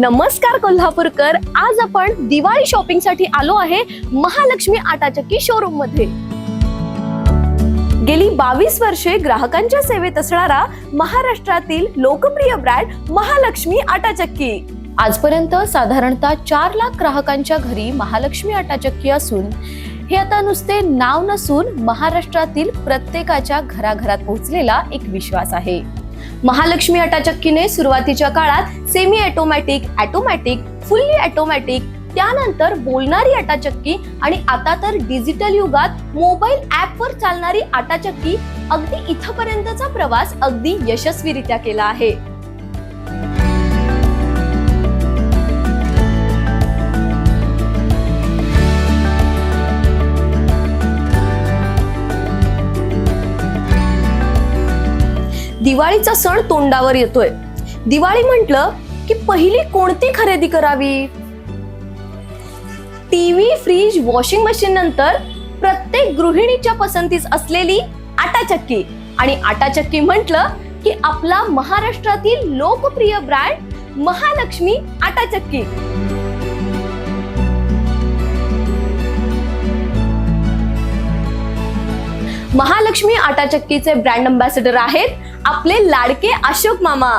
नमस्कार कोल्हापूरकर. आज आपण दिवाळी शॉपिंगसाठी आलो आहे महालक्ष्मी आटाचक्की शोरूममध्ये. गेली बावीस वर्षे ग्राहकांच्या सेवेत असणारा महाराष्ट्रातील लोकप्रिय ब्रँड महालक्ष्मी आटाचक्की. आजपर्यंत साधारणतः चार लाख ग्राहकांच्या घरी महालक्ष्मी आटाचक्की असून हे आता नुसते नाव नसून महाराष्ट्रातील प्रत्येकाच्या घराघरात पोहोचलेला एक विश्वास आहे. महालक्ष्मी अटाचक्कीने सुरुवातीच्या काळात semi automatic automatic fully automatic त्यानंतर बोलणारी आटाचक्की आणि आता तर डिजिटल युगात मोबाईल ॲपवर चालणारी आटाचक्की अगदी इथपर्यंतचा प्रवास अगदी यशस्वीरित्या केला आहे. दिवाळीचा सण तोंडावर येतोय. दिवाळी म्हटलं की पहिली कोणती खरेदी करावी? टीव्ही फ्रीज वॉशिंग मशीन नंतर प्रत्येक गृहिणीच्या पसंतीस असलेली आटाचक्की. आणि आटाचक्की म्हटलं की आपला महाराष्ट्रातील लोकप्रिय ब्रँड महालक्ष्मी आटाचक्की. महालक्ष्मी आटा चक्कीचे ब्रँड अम्बॅसेडर आहेत आपले लाडके अशोक मामा.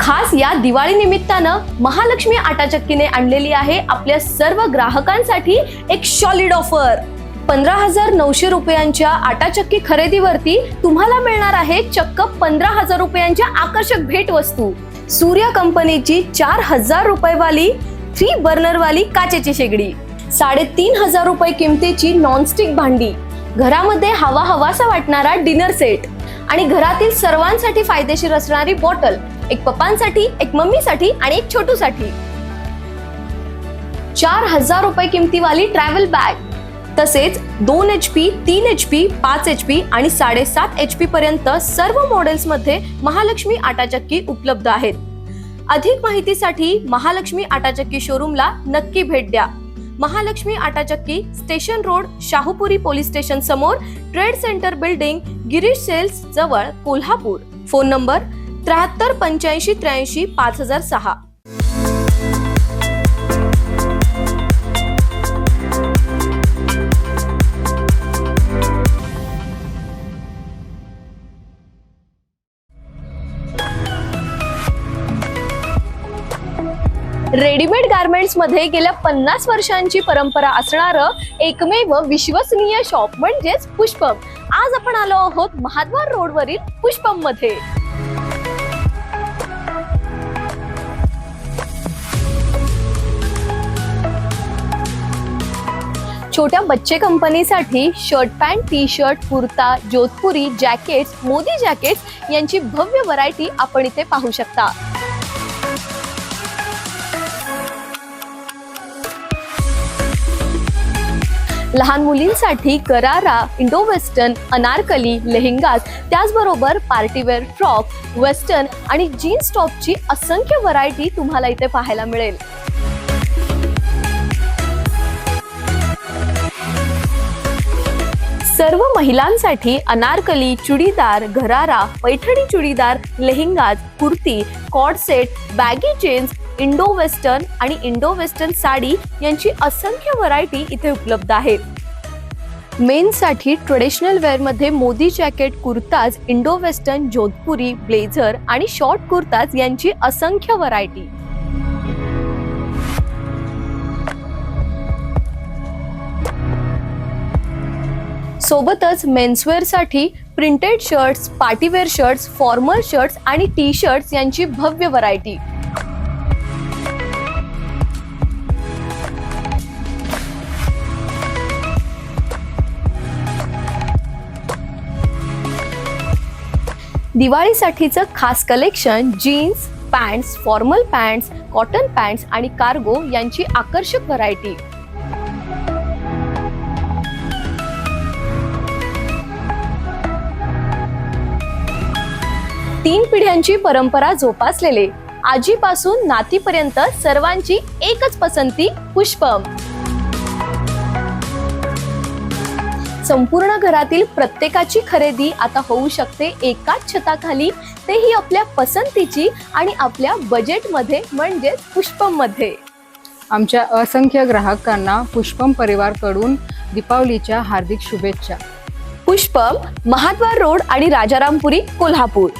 खास या दिवाळी निमित्तानं महालक्ष्मी आटा चक्कीने आणलेली आहे आपल्या सर्व ग्राहकांसाठी एक सॉलिड ऑफर पंधरा हजार नऊशे रुपयांच्या आटा चक्की खरेदीवरती तुम्हाला मिळणार आहे चक्क पंधरा हजार रुपयांच्या आकर्षक भेट वस्तू सूर्या कंपनीची चार हजार रुपयेवाली थ्री बर्नरवाली काचेची शेगडी. साडेतीन हजार रुपये किमतीची नॉनस्टिक भांडी. घरामध्ये हवा हवासा वाटणारा डिनर सेट आणि घरातील सर्वांसाठी फायदेशीर असणारी बॉटल एक पप्पांसाठी एक मम्मीसाठी आणि एक छोटूसाठी. चार हजार रुपये किमतीवाली ट्रॅव्हल बॅग तसेच दोन एच पी तीन एच पी पाच एच पी आणि साडेसात एच पी पर्यंत सर्व मॉडेल्समध्ये महालक्ष्मी आटाचक्की उपलब्ध आहेत. अधिक माहितीसाठी महालक्ष्मी आटाचक्की शोरूमला नक्की भेट द्या. Mahalakshmi आटाचक्की station road Shahupuri police station समोर trade centre building Girish sales जवळ कोल्हापूर. फोन नंबर त्र्याहत्तर पंच्याऐंशी त्र्याऐंशी पाच हजार सहा. रेडीमेड गार्मेंट्समध्ये गेल्या पन्नास वर्षांची परंपरा असणारं एकमेव विश्वसनीय शॉप म्हणजेच पुष्पम. आज आपण आलो आहोत महाद्वार रोडवरील पुष्पममध्ये छोट्या बच्चे कंपनीसाठी shirt pant T shirt kurta Jodhpuri jackets Modi jackets यांची भव्य व्हरायटी आपण इथे पाहू शकता. लहान मुलींसाठी करारा इंडो वेस्टर्न अनारकली लेहंगाज त्याचबरोबर पार्टीवेअर फ्रॉक वेस्टर्न आणि जीन्स टॉपची असंख्य व्हरायटी तुम्हाला इथे पाहायला मिळेल. सर्व महिलांसाठी anarkali churidar gharara Paithani churidar lehengas kurti coord set baggy jeans Indo western आणि इंडो वेस्टर्न साडी यांची असंख्य व्हरायटी इथे उपलब्ध आहे. मेनसाठी traditional वेअरमध्ये Modi jacket kurtas Indo western Jodhpuri blazer आणि शॉर्ट कुर्ताज यांची असंख्य व्हरायटी. सोबतच मेन्सवेअरसाठी printed shirts partywear shirts formal shirts आणि टी शर्ट्स यांची भव्य व्हरायटी. दिवाळीसाठीचं खास collection jeans pants formal pants cotton pants आणि कार्गो यांची आकर्षक व्हरायटी तीन पिढ्यांची परंपरा जोपासलेले. आजीपासून नातीपर्यंत सर्वांची एकच पसंती पुष्पम. संपूर्ण घरातील प्रत्येकाची खरेदी आता होऊ शकते एकाच छताखाली. तेही आपल्या पसंतीची आणि आपल्या बजेटमध्ये म्हणजेच पुष्पममध्ये आमच्या असंख्य ग्राहकांना पुष्पम परिवारकडून दीपावलीच्या हार्दिक शुभेच्छा. पुष्पम महाद्वार रोड आणि राजारामपुरी कोल्हापूर.